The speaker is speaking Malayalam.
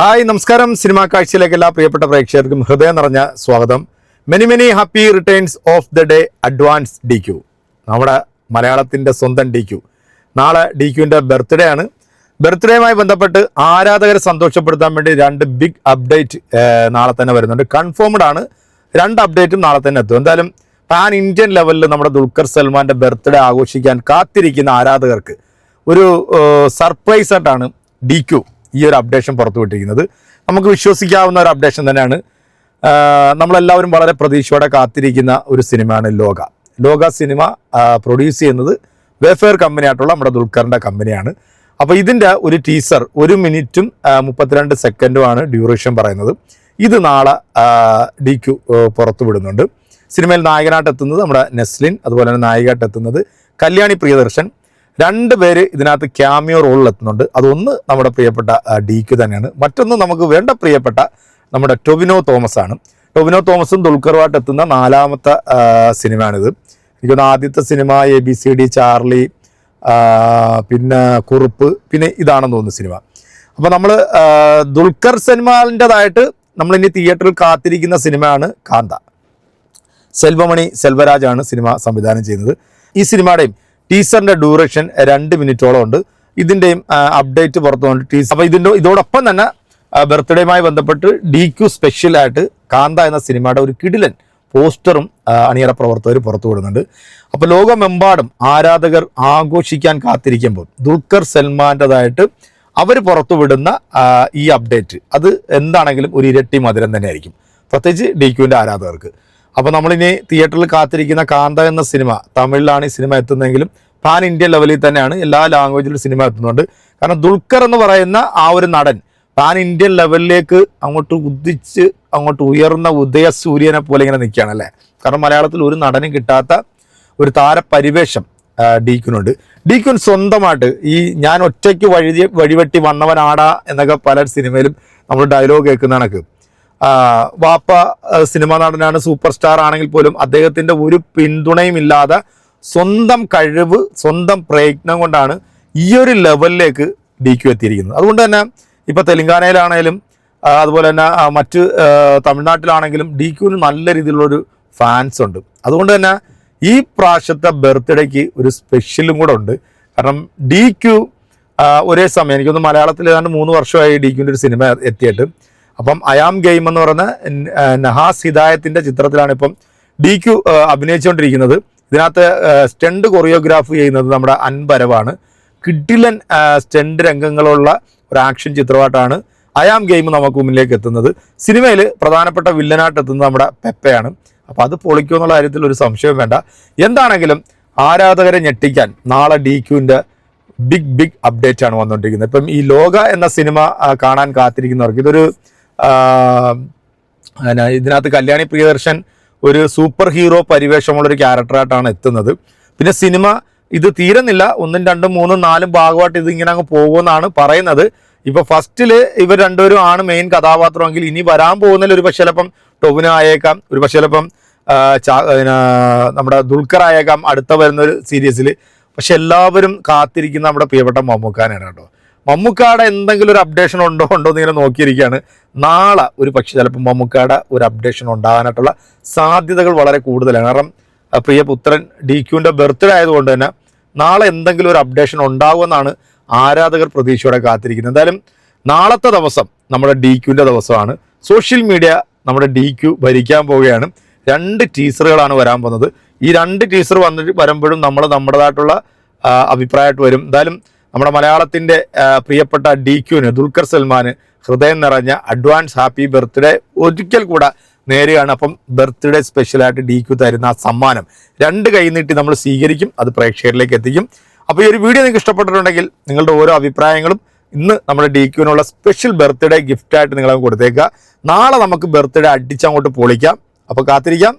ഹായ് നമസ്കാരം. സിനിമാ കാഴ്ചയിലേക്ക് എല്ലാ പ്രിയപ്പെട്ട പ്രേക്ഷകർക്കും ഹൃദയം നിറഞ്ഞ സ്വാഗതം. Many many happy returns of the day advance D Q നമ്മുടെ മലയാളത്തിന്റെ സ്വന്തം ഡി ക്യു നാളെ ഡി ക്യുവിന്റെ ബർത്ത്ഡേ ആണ്. ബർത്ത്ഡേയുമായി ബന്ധപ്പെട്ട് ആരാധകരെ സന്തോഷപ്പെടുത്താൻ വേണ്ടി രണ്ട് ബിഗ് അപ്ഡേറ്റ് നാളെ തന്നെ വരുന്നുണ്ട്. കൺഫേംഡ് ആണ്. രണ്ട് അപ്ഡേറ്റും നാളെ തന്നെ എത്തും. എന്തായാലും പാൻ ഇന്ത്യൻ ലെവലിൽ നമ്മുടെ ദുൽഖർ സൽമാന്റെ ബർത്ത്ഡേ ആഘോഷിക്കാൻ കാത്തിരിക്കുന്ന ആരാധകർക്ക് ഒരു സർപ്രൈസ് ആയിട്ടാണ് ഡി ക്യു ഈ ഒരു അപ്ഡേഷൻ പുറത്തുവിട്ടിരിക്കുന്നത് നമുക്ക് വിശ്വസിക്കാവുന്ന ഒരു അപ്ഡേഷൻ തന്നെയാണ്. നമ്മളെല്ലാവരും വളരെ പ്രതീക്ഷയോടെ കാത്തിരിക്കുന്ന ഒരു സിനിമയാണ് ലോക. ലോക സിനിമ പ്രൊഡ്യൂസ് ചെയ്യുന്നത് വെഫെയർ കമ്പനി ആയിട്ടുള്ള നമ്മുടെ ദുൽഖറിന്റെ കമ്പനിയാണ് അപ്പോൾ ഇതിന്റെ ഒരു ടീസർ ഒരു മിനിറ്റും മുപ്പത്തിരണ്ട് സെക്കൻഡുമാണ് ഡ്യൂറേഷൻ പറയുന്നത്. ഇത് നാളെ ഡി ക്യു പുറത്തുവിടുന്നുണ്ട് സിനിമയിൽ നായകനായിട്ട് എത്തുന്നത് നമ്മുടെ നെസ്ലിൻ അതുപോലെ തന്നെ നായികയായിട്ട് എത്തുന്നത് കല്യാണി പ്രിയദർശൻ. രണ്ട് പേര് ഇതിനകത്ത് ക്യാമിയോ റോളിൽ എത്തുന്നുണ്ട്. അതൊന്ന് നമ്മുടെ പ്രിയപ്പെട്ട ഡിക്ക് തന്നെയാണ്. മറ്റൊന്ന് നമുക്ക് വേണ്ട പ്രിയപ്പെട്ട നമ്മുടെ ടൊവിനോ തോമസ് ആണ്. ടൊവിനോ തോമസും ദുൽഖറുമായിട്ട് എത്തുന്ന നാലാമത്തെ സിനിമയാണിത്. എനിക്കൊന്ന് ആദ്യത്തെ cinema A B C D Charlie പിന്നെ കുറുപ്പ് പിന്നെ ഇതാണെന്ന് തോന്നുന്നു സിനിമ. അപ്പോൾ നമ്മൾ ദുൽഖർ നമ്മൾ ഇനി തിയേറ്ററിൽ കാത്തിരിക്കുന്ന സിനിമയാണ് കാന്ത. സെൽവമണി സെൽവരാജാണ് സിനിമ സംവിധാനം ചെയ്യുന്നത്. ഈ സിനിമയുടെയും ടീസറിന്റെ ഡ്യൂറേഷൻ രണ്ട് മിനിറ്റോളം ഉണ്ട്. ഇതിന്റെയും അപ്ഡേറ്റ് പുറത്തു കൊണ്ട് ടീസർ അപ്പോൾ ഇതിന്റെ ഇതോടൊപ്പം തന്നെ ബർത്ത്ഡേയുമായി ബന്ധപ്പെട്ട് ഡി ക്യു സ്പെഷ്യലായിട്ട് കാന്ത എന്ന സിനിമയുടെ ഒരു കിടിലൻ പോസ്റ്ററും അണിയറ പ്രവർത്തകർ പുറത്തു വിടുന്നുണ്ട്. അപ്പോൾ ലോകമെമ്പാടും ആരാധകർ ആഘോഷിക്കാൻ കാത്തിരിക്കുമ്പോൾ ദുൽഖർ സൽമാന്റെതായിട്ട് അവർ പുറത്തുവിടുന്ന ഈ അപ്ഡേറ്റ് അത് എന്താണെങ്കിലും ഒരു ഇരട്ടി മധുരം തന്നെയായിരിക്കും. പ്രത്യേകിച്ച് ഡി ക്യുവിന്റെ ആരാധകർക്ക്. അപ്പോൾ നമ്മളിനി തിയേറ്ററിൽ കാത്തിരിക്കുന്ന കാന്ത എന്ന സിനിമ തമിഴിലാണ് ഈ സിനിമ എത്തുന്നതെങ്കിലും പാൻ ഇന്ത്യ ലെവലിൽ തന്നെയാണ് എല്ലാ ലാംഗ്വേജിലും സിനിമ എത്തുന്നുണ്ട്. കാരണം ദുൽഖർ എന്ന് പറയുന്ന ആ ഒരു നടൻ പാൻ ഇന്ത്യൻ ലെവലിലേക്ക് അങ്ങോട്ട് ഉദിച്ച് അങ്ങോട്ട് ഉയർന്ന ഉദയ സൂര്യനെ പോലെ ഇങ്ങനെ നിൽക്കുകയാണ് അല്ലേ? കാരണം മലയാളത്തിൽ ഒരു നടനും കിട്ടാത്ത ഒരു താരപരിവേഷം ഡീക്കുനുണ്ട്. ഡീക്കുൻ സ്വന്തമായിട്ട് ഈ ഞാൻ ഒറ്റയ്ക്ക് വഴി വഴിവെട്ടി വന്നവനാടാ എന്നൊക്കെ പല സിനിമയിലും നമ്മൾ ഡയലോഗ് കേൾക്കുന്ന കണക്ക്. വാപ്പ സിനിമാ നടനാണ് സൂപ്പർ സ്റ്റാർ ആണെങ്കിൽ പോലും അദ്ദേഹത്തിന്റെ ഒരു പിന്തുണയും ഇല്ലാതെ സ്വന്തം കഴിവ് സ്വന്തം പ്രയത്നം കൊണ്ടാണ് ഈ ഒരു ലെവലിലേക്ക് ഡി ക്യു എത്തിയിരിക്കുന്നത്. അതുകൊണ്ട് തന്നെ ഇപ്പോൾ തെലങ്കാനയിലാണേലും അതുപോലെ തന്നെ മറ്റ് തമിഴ്നാട്ടിലാണെങ്കിലും ഡി ക്യുവിന് നല്ല രീതിയിലുള്ളൊരു ഫാൻസ് ഉണ്ട്. അതുകൊണ്ട് തന്നെ ഈ പ്രാവശ്യത്തെ ബർത്ത്ഡേക്ക് ഒരു സ്പെഷ്യലും കൂടെ ഉണ്ട്. കാരണം ഡി ക്യു ഒരേ സമയം എനിക്കൊന്ന് മലയാളത്തിൽ ഏതാണ്ട് മൂന്ന് വർഷമായി ഡി ക്യുവിന്റെ ഒരു സിനിമ എത്തിയിട്ട് അപ്പം അയാം ഗെയിം എന്ന് പറയുന്ന നഹാസ് ഹിദായത്തിന്റെ ചിത്രത്തിലാണ് ഇപ്പം ഡി ക്യു അഭിനയിച്ചുകൊണ്ടിരിക്കുന്നത്. ഇതിനകത്ത് സ്റ്റണ്ട് കൊറിയോഗ്രാഫ് ചെയ്യുന്നത് നമ്മുടെ അൻപരവാണ് കിഡിലൻ സ്റ്റണ്ട് രംഗങ്ങളുള്ള ഒരു ആക്ഷൻ ചിത്രമായിട്ടാണ് അയാം ഗെയിം നമുക്ക് മുന്നിലേക്ക് എത്തുന്നത്. സിനിമയിൽ പ്രധാനപ്പെട്ട വില്ലനായിട്ട് എത്തുന്നത് നമ്മുടെ പെപ്പയാണ്. അപ്പോൾ അത് പൊളിക്കും എന്നുള്ള കാര്യത്തിൽ ഒരു സംശയവും വേണ്ട. എന്താണെങ്കിലും ആരാധകരെ ഞെട്ടിക്കാൻ നാളെ ഡി ക്യുവിന്റെ ബിഗ് ബിഗ് അപ്ഡേറ്റ് ആണ് വന്നുകൊണ്ടിരിക്കുന്നത്. ഇപ്പം ഈ ലോക എന്ന സിനിമ കാണാൻ കാത്തിരിക്കുന്നവർക്ക് ഇതൊരു ഇതിനകത്ത് കല്യാണി പ്രിയദർശൻ ഒരു സൂപ്പർ ഹീറോ പരിവേഷമുള്ള ഒരു ക്യാരക്ടറായിട്ടാണ് എത്തുന്നത്. പിന്നെ സിനിമ ഇത് തീരുന്നില്ല. ഒന്നും രണ്ടും മൂന്നും നാലും ഭാഗമായിട്ട് ഇത് ഇങ്ങനെ അങ്ങ് പോകുമെന്നാണ് പറയുന്നത്. ഇപ്പൊ ഫസ്റ്റിൽ ഇവർ രണ്ടുപേരും ആണ് മെയിൻ കഥാപാത്രമെങ്കിൽ ഇനി വരാൻ പോകുന്നതിൽ ഒരു പക്ഷേ ചിലപ്പം ടൊവിനോ ആയേക്കാം. ഒരു പക്ഷേ ചിലപ്പം നമ്മുടെ ദുൽഖർ ആയേക്കാം അടുത്ത വരുന്ന ഒരു സീരീസിൽ പക്ഷെ എല്ലാവരും കാത്തിരിക്കുന്ന നമ്മുടെ പ്രിയപ്പെട്ട മമ്മൂക്കാനാണ് കേട്ടോ. മമ്മൂക്കാടെ എന്തെങ്കിലും ഒരു അപ്ഡേഷൻ ഉണ്ടോ ഉണ്ടോ എന്ന് ഇങ്ങനെ നോക്കിയിരിക്കുകയാണ്. നാളെ ഒരു പക്ഷേ ചിലപ്പോൾ മമ്മൂക്കാടെ ഒരു അപ്ഡേഷൻ ഉണ്ടാകാനായിട്ടുള്ള സാധ്യതകൾ വളരെ കൂടുതലാണ്. കാരണം പ്രിയ പുത്രൻ ഡി ക്യുവിന്റെ ബർത്ത്ഡേ ആയതുകൊണ്ട് തന്നെ നാളെ എന്തെങ്കിലും ഒരു അപ്ഡേഷൻ ഉണ്ടാകുമെന്നാണ് ആരാധകർ പ്രതീക്ഷയോടെ കാത്തിരിക്കുന്നത്. എന്തായാലും നാളത്തെ ദിവസം നമ്മുടെ ഡി ക്യുവിന്റെ ദിവസമാണ്. സോഷ്യൽ മീഡിയ നമ്മുടെ ഡി ക്യു ഭരിക്കാൻ പോവുകയാണ്. രണ്ട് ടീസറുകളാണ് വരാൻ പോകുന്നത്. ഈ രണ്ട് ടീസർ വന്നിട്ട് വരുമ്പോഴും നമ്മൾ നമ്മുടേതായിട്ടുള്ള അഭിപ്രായമായിട്ട് വരും. എന്തായാലും നമ്മുടെ മലയാളത്തിന്റെ പ്രിയപ്പെട്ട ഡി ക്യുവിന് ദുൽഖർ സൽമാന് ഹൃദയം നിറഞ്ഞ അഡ്വാൻസ് ഹാപ്പി ബർത്ത്ഡേ ഒരിക്കൽ കൂടെ നേരെയാണ് അപ്പം ബർത്ത്ഡേ സ്പെഷ്യലായിട്ട് ഡി ക്യു തരുന്ന ആ സമ്മാനം രണ്ട് കൈ നീട്ടി നമ്മൾ സ്വീകരിക്കും അത് പ്രേക്ഷകരിലേക്ക് എത്തിക്കും. അപ്പോൾ ഈ ഒരു വീഡിയോ നിങ്ങൾക്ക് ഇഷ്ടപ്പെട്ടിട്ടുണ്ടെങ്കിൽ നിങ്ങളുടെ ഓരോ അഭിപ്രായങ്ങളും ഇന്ന് നമ്മുടെ ഡി ക്യുവിനുള്ള സ്പെഷ്യൽ ബർത്ത്ഡേ ഗിഫ്റ്റായിട്ട് നിങ്ങളങ്ങ് കൊടുത്തേക്കുക. നാളെ നമുക്ക് ബർത്ത്ഡേ അടിച്ചങ്ങോട്ട് പൊളിക്കാം. അപ്പോൾ കാത്തിരിക്കാം.